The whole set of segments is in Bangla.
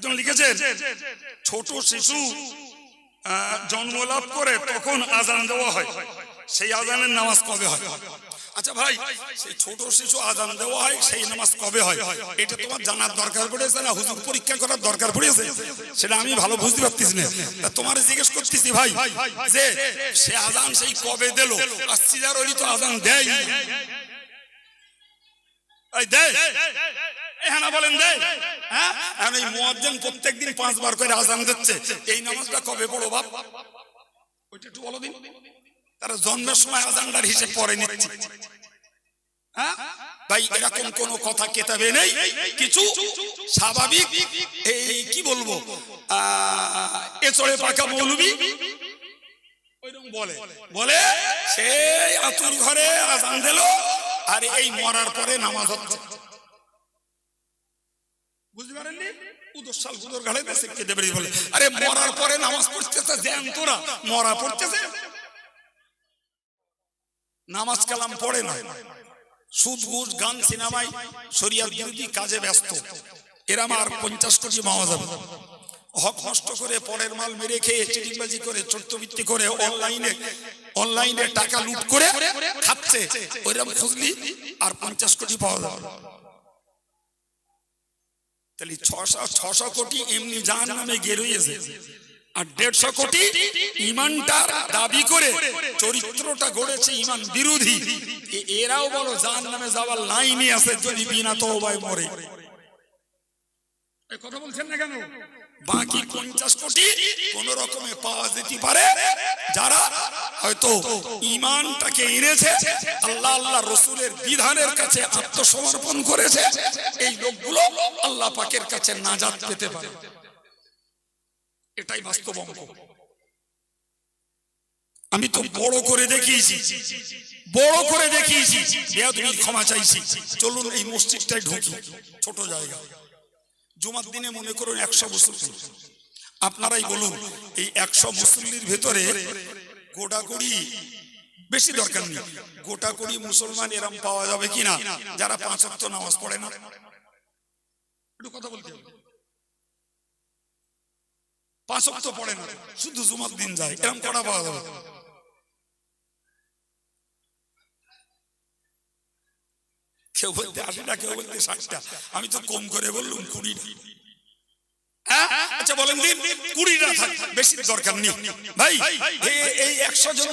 একজন লিখেছেন ছোট শিশু আহ, জন্ম লাভ করে তখন আজান দেওয়া হয়। সেই আজানের নামাজ কবে হয়? আচ্ছা ভাই সেই ছোট শিশু আজান দেওয়া হয় সেই নামাজ কবে হয়? এটা তোমার জানার দরকার পড়েছে না? হুজুর পরীক্ষা করার দরকার পড়েছে? সেটা আমি ভালো বুঝতে পারতেছি না। তোমার জিজ্ঞেস করতেছি ভাই যে সে আজান সেই কবে দিল? আর সিজার তো আজান দেয় দেয়। হ্যাঁ? পাঁচবার করে আজান কবে তারা জন্মের সময় হ্যাঁ? কথা কেতাবে নেই। কিছু স্বাভাবিক এই কি বলব? আহ, এ চড়ে পাকা মৌলবি। বলে। বলে সেই আতুর ঘরে আজান দিল আর এই মরার পরে নামাজ হচ্ছে। আরে কাজে ব্যস্ত। এরা আমার পঞ্চাশ কোটি পাওয়া যাবে। হক নষ্ট করে পরের মাল মেরে খেয়ে চিটিংবাজি করে চরিত্রবৃত্তি করে অনলাইনে অনলাইনে টাকা লুট করে খাচ্ছে। আর পঞ্চাশ কোটি পাওয়া যাবে। তাহলে ছশো ছশো কোটি এমনি যান নামে গিয়ে আর দেড়শো কোটি ইমানটার দাবি করে চরিত্রটা গড়েছে ইমান বিরোধী। এরাও বলো জান নামে যাওয়ার লাইনে আছে যদি বিনা তো মরে। কথা বলছেন না কেন? বাকি পঞ্চাশ কোটি কোন রকমে পাওয়া যেতে পারে। যারা হয়তো ইমানটাকে এনেছে, আল্লাহ আল্লাহ রসুলের বিধানের কাছে আত্মসমর্পণ করেছে, এই লোকগুলো আল্লাহ পাকের কাছে নাজাত পেতে পারে। এটাই বাস্তব আমি তো বড় করে দেখিয়েছি, বড় করে দেখিয়েছি ক্ষমা চাইছি। চলুন এই মসজিদটাই ঢুকি, ছোট জায়গা। জুমার দিনে মনে করুন একশো মুসল্লি আপনারাই বলুন, এই একশো মুসল্লির ভেতরে গোটাগুড়ি বেশি দরকার নেই। গোটা কুড়ি মুসলমান এরম পাওয়া যাবে কিনা, যারা পাঁচ অক্ত নামাজ পড়ে না। পাঁচ পড়ে না, শুধু জুমার দিন যায়, এরম কটা পাওয়া যাবে। কেউ বলতে আশিটা কেউ বলতে ষাটটা, আমি তো কম করে বললুম হ্যাঁ? আচ্ছা জন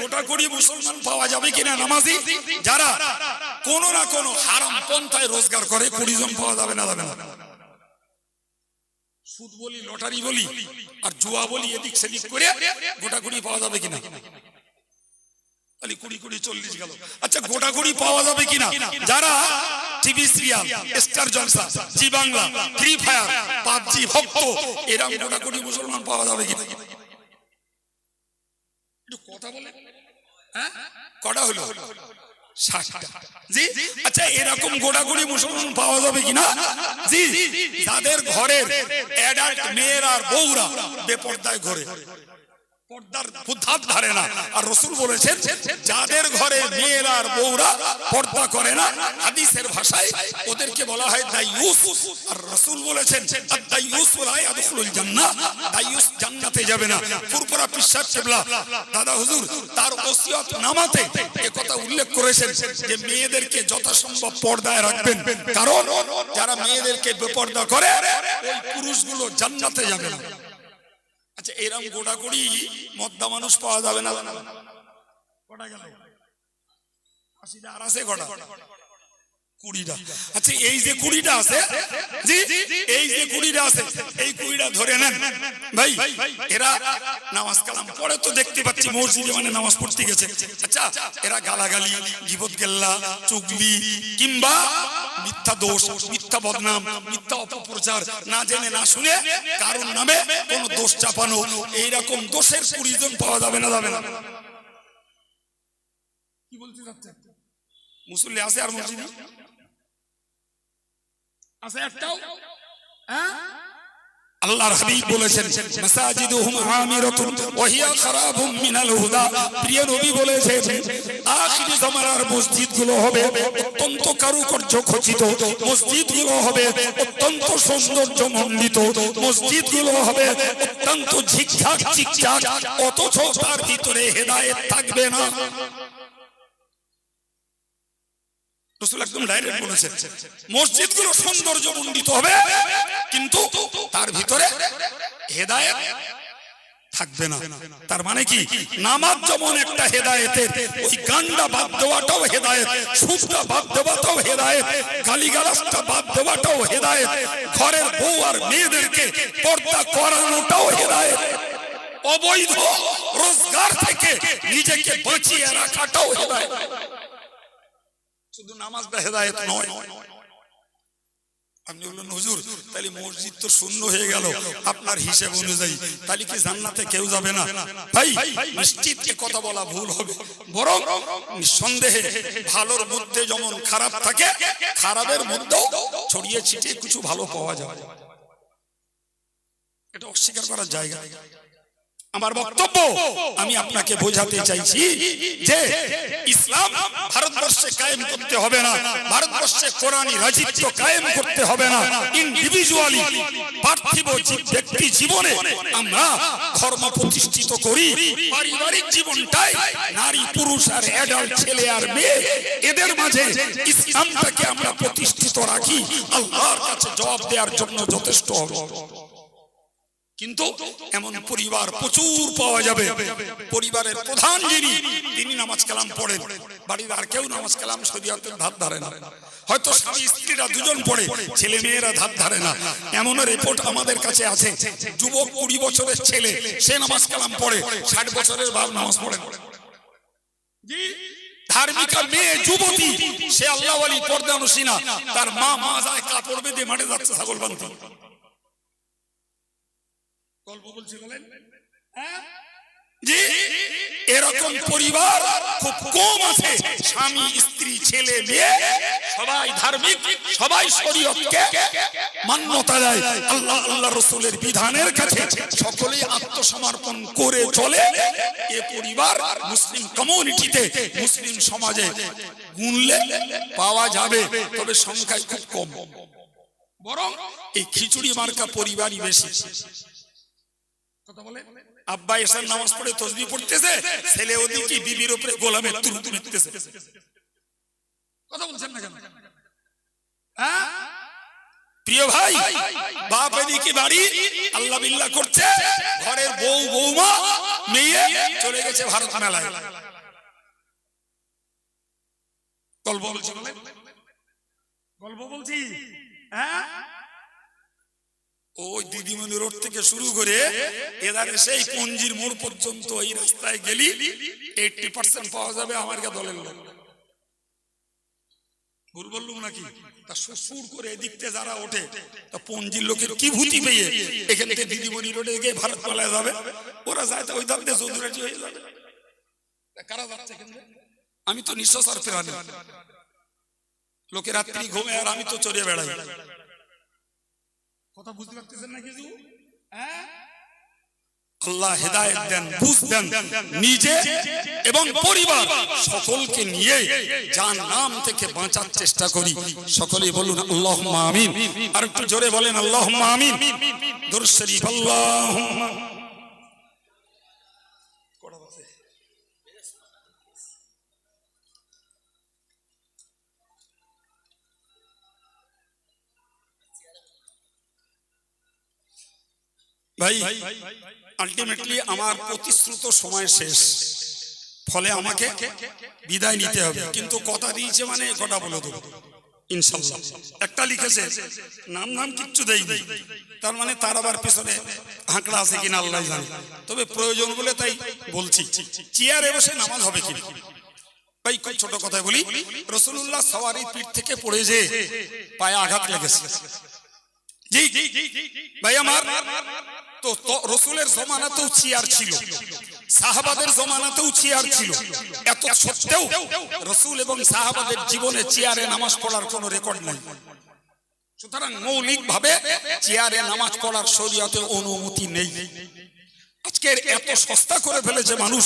গোটা কুড়ি যারা কোন না কোন পন্থায় রোজগার করে, কুড়ি জন পাওয়া যাবে না যাবে না। সুদ বলি, লটারি বলি, আর জুয়া বলি, এদিক সেদিক করে গোটা কুড়ি পাওয়া যাবে কিনা? তাহলে কুড়ি কুড়ি চল্লিশ গেল। আচ্ছা পাওয়া যাবে কিনা? যারা TV serial star Jalsha Zee Bangla free fire PUBG ভক্ত এরকম গোটা কুড়ি মুসলমান পাওয়া যাবে কিনা? কথা বলে। হ্যাঁ? কটা হলো? আচ্ছা এরকম গোটাগুড়ি মুসলমান পাওয়া যাবে কিনা? জি ঘরের অ্যাডাল্ট মেয়ের আর বউরা বেপর্দায় ঘরে। পর্দার বুদ্ধার ধারে না। আর রসুল বলেছেন যাদের ঘরে মেয়েরা আর বউরা পর্দা করে না হাদিসের ভাষায় ওদেরকে বলা হয় দাইয়ুস আর রসুল বলেছেন দাইয়ুস লা ইয়াদখুলুল জান্নাহ। দাইয়ুস জান্নাতে যাবে না। ফুরফুরা পিসাব কেবলা। দাদা হুজুর তার ওসিয়ত নামাতে এ কথা উল্লেখ করেছেন যে মেয়েদেরকে যথাসম্ভব পর্দায় রাখবেন। কারণ যারা মেয়েদেরকে বেপর্দা করে ওই পুরুষগুলো জান্নাতে যাবে না। আচ্ছা এরকম গোটাগুড়ি মদ্দা মানুষ পাওয়া যাবে না। আচ্ছা এই যে কুড়িটা আছে এই কুড়িটা ধরে ভাই, এরা নামাজ কালাম পরে তো দেখতে পাচ্ছি মানে নামাজ পড়তে গেছে। আচ্ছা এরা গালাগালি চুগলি, কিংবা মিথ্যা দোষ, মিথ্যা বদনাম, মিথ্যা অপপ্রচার, না জেনে, না শুনে কারণ নামে কোন দোষ চাপানো, এইরকম দোষের কুড়ি জন পাওয়া যাবে না যাবে না। কি বলতে চাচ্ছেন মুসল্লি আছে আর মসজিদে? আছে একটাও? হ্যাঁ? আল্লাহর হাবিব বলেছেন, মাসাজিদুহুম আমিরাতুন ওয়া হিয়া খারাবুম মিনাল হুদা। প্রিয় নবী বলেছেন, আখিরি জামানার মসজিদগুলো হবে অত্যন্ত কারুকার্য খচিত। মসজিদগুলো হবে অত্যন্ত সৌন্দর্য মণ্ডিত। মসজিদগুলো হবে অত্যন্ত ঝিকঝাক চিকচাক অথচ তার ভিতরে হেদায়েত থাকবে না। হেদায়েত থাকবে না। তার মানে কি? নামাজ যেমন হেদায়েত, ঘরের বউ আর মেয়েদেরকে পর্দা করানোটাও হেদায়েত। অবৈধ রোজগার থেকে নিজেকে বাঁচিয়ে রাখাটাও হেদায়েত। শুধু নামাজটা হেদায়েত নয়। আপনি বললেন, হুজুর, তাহলে মসজিদ তো শূন্য হয়ে গেল। আপনার হিসেব অনুযায়ী, তাহলে কি জান্নাতে কেউ যাবে না? ভাই, নিশ্চিত এ কথা বলা ভুল হবে। বরং নিঃসন্দেহে ভালোর মধ্যে যেমন খারাপ থাকে, খারাপের মধ্যেও ছড়িয়ে ছিটিয়ে কিছু ভালো পাওয়া যায়। এটা অস্বীকার করার জায়গা। আমার বক্তব্য। আমি আপনাকে বোঝাতে চাইছি যে ইসলাম ভারতবর্ষে কায়েম করতে হবে না, ভারতবর্ষে কোরআনী রাজিত্ব কায়েম করতে হবে না। ইন্ডিভিজুয়ালি পার্থিব ব্যক্তি জীবনে আমরা ধর্ম প্রতিষ্ঠিত করি, পারিবারিক জীবনটাই নারী, পুরুষ আর অ্যাডাল্ট ছেলে আর মেয়ে, এদের মাঝে ইসলামটাকে আমরা প্রতিষ্ঠিত রাখি। আল্লাহর কাছে জবাব দেওয়ার জন্য যথেষ্ট হবে। কিন্তু এমন পরিবার প্রচুর পাওয়া যাবে। পরিবারের প্রধান যিনি তিনি নামাজ কালাম পড়েন। বাড়ির আর কেউ নামাজ কালাম শরীয়তের ধার ধারে না। হয়তো স্বামী স্ত্রীরা দুজন পড়ে ছেলে মেয়েরা ধার ধারে না। এমন রিপোর্ট আমাদের কাছে আছে। যুবক কুড়ি বছরের ছেলে সে নামাজ কালাম পড়ে ষাট বছরের বাপ নামাজ পড়ে। না। ধার্মিকা মেয়ে যুবতী সে আল্লাহ আলী পর্দা নসিনা তার মা মা যায় কাপড় বেঁধে মাঠে যাচ্ছে ছাগল বানতে গল্প বলছি বলেন। হ্যাঁ? জি এরকম পরিবার খুব কম আছে। স্বামী স্ত্রী ছেলে মেয়ে সবাই ধার্মিক সবাই শরীয়তকে মান্যতা দেয়। আল্লাহ আল্লাহ রসুলের বিধানের কাছে সকলেই আত্মসমর্পণ করে চলে। এ পরিবার মুসলিম কমিউনিটিতে মুসলিম সমাজে গুনলে পাওয়া যাবে তবে সংখ্যায় খুব কম। বরং এই খিচুড়ি মার্কা পরিবারই বেশি। আব্বা এসার নামাজ পড়ে তসবি পড়তেছে ছেলে ওদিকে বিবির উপরে গোলামে তুলতু মিটতেছে কথা বলছেন না কেন? হ্যাঁ? প্রিয় ভাই বাপ এদিকে বাড়ি আল্লাহ বিল্লাহ করছে ঘরের বউ বৌমা মেয়ে চলে গেছে ভারত মেলায়। গল্প বলছি গল্প বলছি? হ্যাঁ? ওই দিদিমণি রোড থেকে শুরু করে এদারে সেই পঞ্জির মোড় পর্যন্ত এই রাস্তায় গেলি এইটি পার্সেন্ট পাওয়া যাবে আমার কে দলের লোক। ভুল বললুম নাকি? তা সুর করে এদিকতে যারা ওঠে, তা পঞ্জির লোকের কি ভূতি পেয়ে এখান থেকে দিদিমণি রোডে গিয়ে ভারত পালায় যাবে? ওরা যায় তা ওই দাম দিয়ে চৌধুরাজি হয়ে যাবে। কারা যাচ্ছে আমি তো নিঃশ্বাস আর ফেরানি। লোকে রাত্রি ঘুমে আর আমি তো চড়িয়ে বেড়াই। কথা বুঝতে পারতেছেন না কিছু হ্যাঁ? আল্লাহ হেদায়েত দেন, বুঝ দেন, নিজে এবং পরিবার সকলকে নিয়ে যার নাম থেকে বাঁচার চেষ্টা করি। সকলেই বলুন আল্লাহ আমিন। আর একটু জোরে বলেন আল্লাহ আমিন। দুর শরীফ আল্লাহ ভাই আলটিমেটলি আমার প্রতিশ্রুত সময় শেষ ফলে আমাকে বিদায় নিতে হবে কিন্তু কথা দিয়েছে মানে কথা বলে দেবো একটা লিখেছে নাম নাম কিচ্ছু দেয়নি তার মানে তার আবার পিছনে হাঁকড়া আছে কিনা আল্লাহ জানে তবে প্রয়োজন বলে তাই বলছি চেয়ারে বসে নামাজ হবে কি ভাই খুব ছোট কথা বলি রসুল্লাহ সওয়ারি পিঠ থেকে পড়ে যে পায়ে আঘাত লেগেছে জি ভাই আমার তো রসুলের জমানাতেও চেয়ার ছিল, সাহাবাদের জমানাতেও চেয়ার ছিল। এত সত্ত্বেও রসুল এবং সাহাবাদের জীবনে চেয়ারে নামাজ পড়ার কোনো রেকর্ড নাই। সুতরাং মৌলিক ভাবে চেয়ারে নামাজ পড়ার শরীয়তে অনুমতি নেই। আজকের এত সস্তা করে ফেলেছে মানুষ,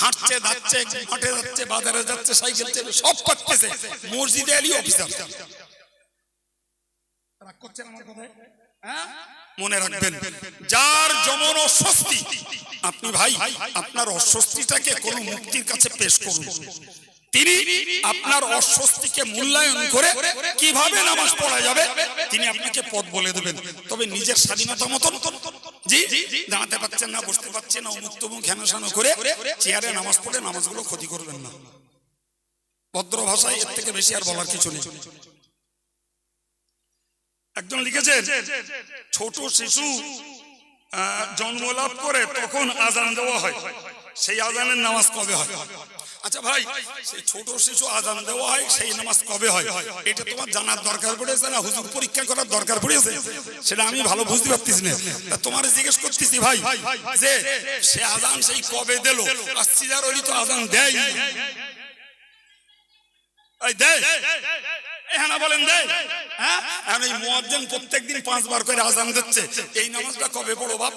হাঁটছে, যাচ্ছে মাঠে যাচ্ছে, বাজারে যাচ্ছে, সাইকেল চেপে সব করতেছে মসজিদে এলি অফিসার। করছেন আমার কথায়? মনে রাখবেন, যার যেমন অস্বস্তি, আপনি ভাই, আপনার অস্বস্তিটাকে কোন মুক্তির কাছে পেশ করুন। তিনি আপনার অস্বস্তিকে মূল্যায়ন করে কীভাবে নামাজ পড়া যাবে, তিনি আপনাকে পথ বলে দেবেন। তবে নিজের স্বাধীনতা মতন, জি, দাঁড়াতে পারছেন না, বসতে পারছেন না মুক্ত মুখ হেনসানো করে চেয়ারে নামাজ পড়ে নামাজগুলো ক্ষতি করবেন না। ভদ্র ভাষায় এর থেকে বেশি আর বলার কিছু নেই। একজন লিখেছে ছোট শিশু জন্ম লাভ করে তখন আজান দেওয়া হয়। সেই আজানের নামাজ কবে হয়? আচ্ছা ভাই, সেই ছোট শিশু আজান দেওয়া হয়, সেই নামাজ কবে হয়? এটা তোমার জানার দরকার পড়েছে না? হুজুর পরীক্ষা করার দরকার পড়েছে? সেটা আমি ভালো বুঝতে পারতেছি না। তোমার জিজ্ঞেস করতেছি ভাই, যে সে আজান সেই কবে দিল? তো আজান দেয় হ্যাঁ? বলেন মুয়াজ্জিন প্রত্যেকদিন পাঁচবার করে কবে বাপ?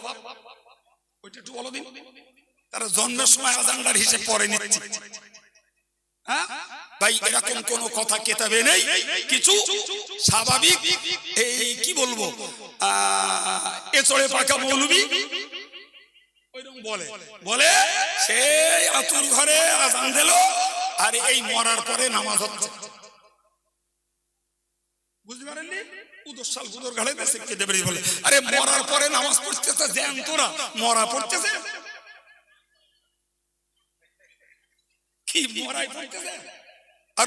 সময় হ্যাঁ? কথা কেতাবে নেই। কিছু স্বাভাবিক এই কি বলব? আহ, এ চড়ে মৌলবি। বলে। বলে সেই আতুর ঘরে আজান দিল। আর এই মরার পরে নামাজ হচ্ছে।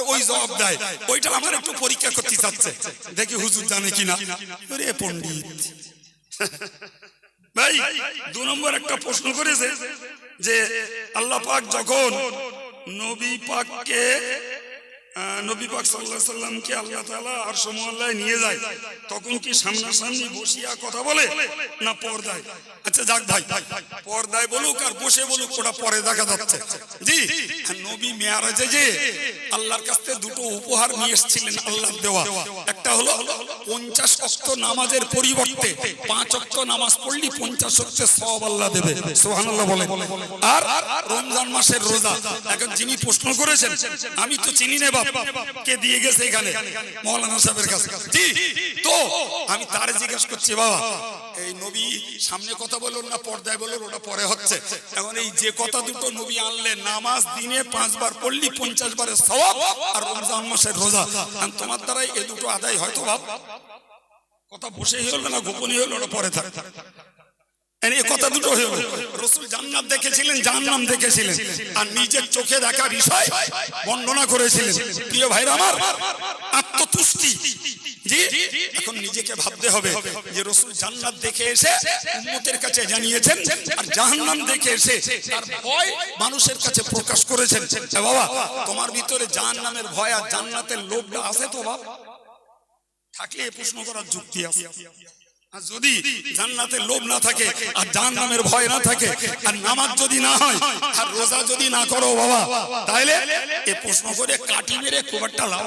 ওই জবাব দেয় ওইটা আমার একটু পরীক্ষা করতে চাচ্ছে। দেখি হুজুর জানে কিনা? রে পণ্ডিত। ভাই, দু নম্বর একটা প্রশ্ন করেছে যে, আল্লাহ পাক যখন নবী পাককে নবী পাক সাল্লাহ সাল্লামকে আল্লাহ তাআলা আর সমল্লায় নিয়ে যায়। তখন কি সামনাসামনি বসিয়া কথা বলে না পর্দায়? আচ্ছা যাক ভাই, পর্দায় বলুক আর বসে বলুক, ওটা পরে দেখা যাচ্ছে। জি নবী মেয়ারাজে যে আল্লাহর কাছ থেকে দুটো উপহার নিয়ে এসেছিলেন, আল্লাহর দেওয়া। একটা হলো পঞ্চাশ অক্ত নামাজের পরিবর্তে পাঁচ অক্ত নামাজ পড়লি পঞ্চাশ অক্তে সব আল্লাহ দেবে। সোহানাল্লাহ বলে আর রমজান মাসের রোজা। এখন যিনি প্রশ্ন করেছেন, আমি তো চিনি না কে দিয়ে গেছে এখানে? মৌলানা সাহেবের কাছে। তো আমি তার জিজ্ঞেস করছি, বাবা, এই নবী সামনে কথা বলুন না পর্দায় বলুন ওটা পরে হচ্ছে। এখন এই যে কথা দুটো নবী আনলেন, নামাজ দিনে পাঁচবার পড়লি পঞ্চাশ বারের সওয়াব, আর রমজান মাসের রোজা। তোমার দ্বারাই এ দুটো আদায় হয়তো বাপ কথা বসে হলো না গোপনীয় হলো ওটা পরে থাকে। কথা দুটো হলো রসুল জান্নাত দেখেছিলেন, জাহান্নাম দেখেছিলেন। আর নিজের চোখে দেখা বিষয় বর্ণনা করেছিলেন। প্রিয় ভাইরা আমার, আত্মতুষ্টি। এখন নিজেকে ভাবতে হবে যে রসুল জান্নাত দেখে এসে উম্মতের কাছে জানিয়েছেন আর জাহান্নাম দেখে এসে তার ভয় মানুষের কাছে প্রকাশ করেছেন। বাবা, তোমার ভিতরে জাহান্নামের ভয় আর জান্নাতের লোভটা আছে তো বাবা? থাকলে প্রশ্ন করার যুক্তি আছে আর যদি জান্নাতের লোভ না থাকে, আর জাহান্নামের ভয় না থাকে, আর নামাজ যদি না হয়, আর রোজা যদি না করো বাবা, তাহলে এ প্রশ্ন করে কাটি মেরে খুব একটা লাভ।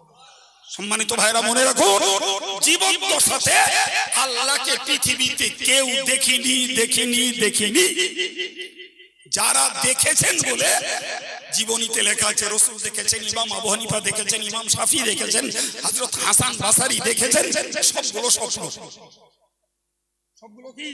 সম্মানিত ভাইরা মনে রাখুন জীবন্ত সাথে আল্লাহকে পৃথিবীতে কেউ দেখিনি দেখিনি দেখিনি। যারা দেখেছেন বলে জীবনীতে লেখা আছে, রসুল দেখেছেন, ইমাম আবু হানিফা দেখেছেন, ইমাম শাফি দেখেছেন, হযরত হাসান বাসারি দেখেছেন, সবগুলো সবগুলো কি?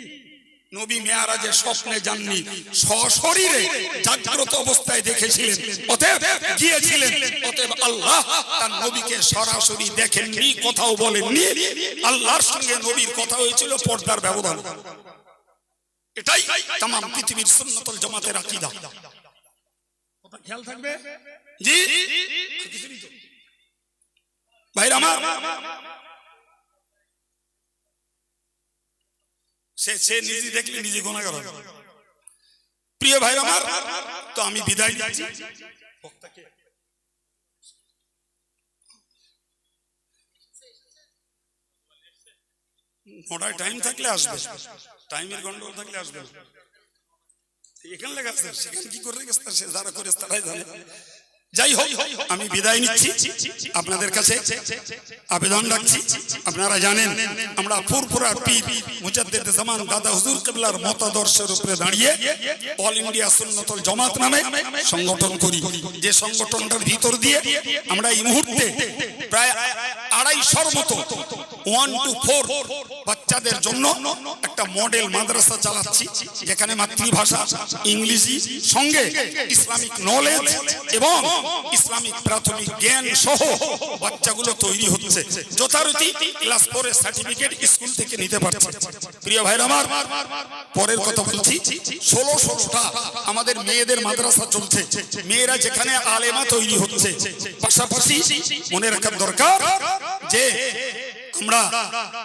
নবী মেয়ারাজের স্বপ্নে যাননি, সশরীরে জাগ্রত অবস্থায় দেখেছিলেন। অতএব গিয়েছিলেন। অতএব আল্লাহ তার নবীকে সরাসরি দেখেননি, কথাও বলেননি। আল্লাহর সঙ্গে নবীর কথা হয়েছিল পর্দার ব্যবধান। এটাই তাম পৃথিবীর সুন্নতল জামাতের আকীদা। কথা খেয়াল থাকবে? জি? ভাইরা আমার সে সে নিজে দেখলে নিজে গোনা করা প্রিয় ভাই আমার, তো আমি বিদায় নিচ্ছি। নটায় টাইম থাকলে আসবে। টাইমের গন্ডগোল থাকলে আসবে। এখানে লেখা সেখানে কি করে গেছে যারা করে তারাই জানে। যাই হোক, আমি বিদায় নিচ্ছি। আপনাদের কাছে আবেদন রাখছি। আপনারা জানেন, আমরা ফুরফুরা পীর মুজাদ্দিদ জামান দাদা হুজুর কিবলার মতাদর্শের উপরে দাঁড়িয়ে অল ইন্ডিয়া সুন্নতল জামাত নামে সংগঠন করি। যে সংগঠনটার ভিতর দিয়ে আমরা এই মুহূর্তে প্রায় ওয়ান টু ফোর বাচ্চাদের জন্য একটা মডেল মাদ্রাসা চালাচ্ছি, যেখানে মাতৃভাষা, ইংলিশি, সঙ্গে ইসলামিক নলেজ এবং ইসলামিক প্রাথমিক জ্ঞান সহ বাচ্চাগুলো তৈরি হচ্ছে। যথারীতি ক্লাস ফোরের সার্টিফিকেট স্কুল থেকে নিতে পারছে। প্রিয় ভাইরা আমার, পরের কথা বলছি, ষোলো ষোলোটা আমাদের মেয়েদের মাদ্রাসা চলছে। মেয়েরা যেখানে আলেমা তৈরি হচ্ছে। পাশাপাশি মনে রাখার দরকার যে আমরা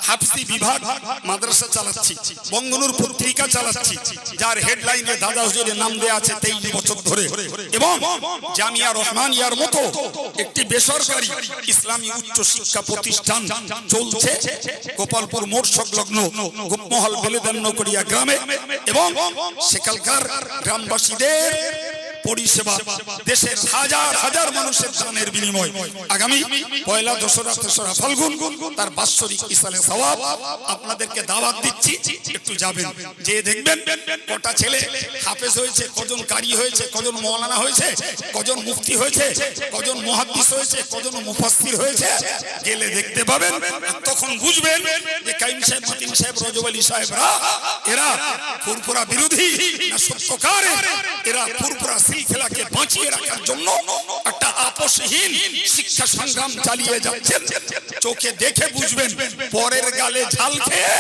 হাফসি বিভাগ মাদ্রাসা চালাচ্ছি, বঙ্গনুর পত্রিকা চালাচ্ছি, যার হেডলাইনে দাদা হুজুরের নাম দেয়া আছে তেইশ বছর ধরে। এবং জামিয়া রহমানিয়ার মতো একটি বেসরকারি ইসলামী উচ্চ শিক্ষা প্রতিষ্ঠান চলছে গোপালপুর মোড় সংলগ্ন গোপমহল বলিদান নকরিয়া গ্রামে। এবং সেখানকার গ্রামবাসীদের পরিষেবা দেশের হাজার হাজার মানুষের প্রাণের বিনিময়। আগামী পয়লা দশরা তেসরা ফাল্গুন, তার বাৎসরিক ইসালে সওয়াব। আপনাদেরকে দাওয়াত দিচ্ছি, একটু যাবেন। যে দেখবেন, কটা ছেলে হাফেজ হয়েছে, কজন কারি হয়েছে, কজন মৌলানা হয়েছে, কজন মুফতি হয়েছে, কজন মুহাদ্দিস হয়েছে, কজন মুফাসসির হয়েছে, গেলে দেখতে পাবেন। তখন বুঝবেন যে কাইম সাহেব মতিন সাহেব, রজব আলী সাহেবরা, এরা ফুরফুরা বিরোধী না সত্যকার, এরা ফুরফুরা সিলসিলাকে বাঁচিয়ে রাখার জন্য একটা আপোষহীন শিক্ষা সংগ্রাম চালিয়ে যাচ্ছেন। চোখে দেখে বুঝবেন, পরের গালে ঝাল খেয়ে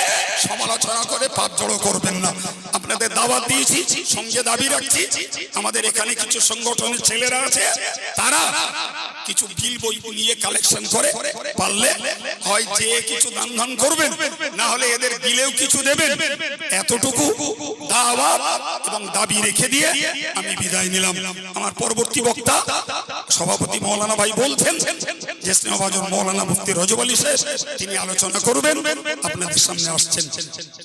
সমালোচনা করে পাপ জড়ো করবেন না। আপনাদের দাওয়াত দিয়েছি, সঙ্গে দাবি রাখছি। আমাদের এখানে কিছু সংগঠনের ছেলেরা আছে, তারা কিছু বিল বই নিয়ে কালেকশন করে, পারলে হয় যে কিছু দান ধান করবেন, না হলে এদের বিলেও কিছু দেবেন। এতটুকু দাওয়াত এবং দাবি রেখে দিয়ে আমি বিদায় নিলাম। আমার পরবর্তী বক্তা সভাপতি মৌলানা ভাই বলছেন যে স্নেহভাজন মৌলানা মুফতি রজব আলী সাহেব তিনি আলোচনা করবেন, আপনাদের সামনে আসছেন।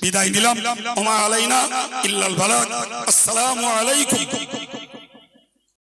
বিদায় নিলাম। ওমা আলাইনা ইল্লাল বালাগ আসসালামু আলাইকুম।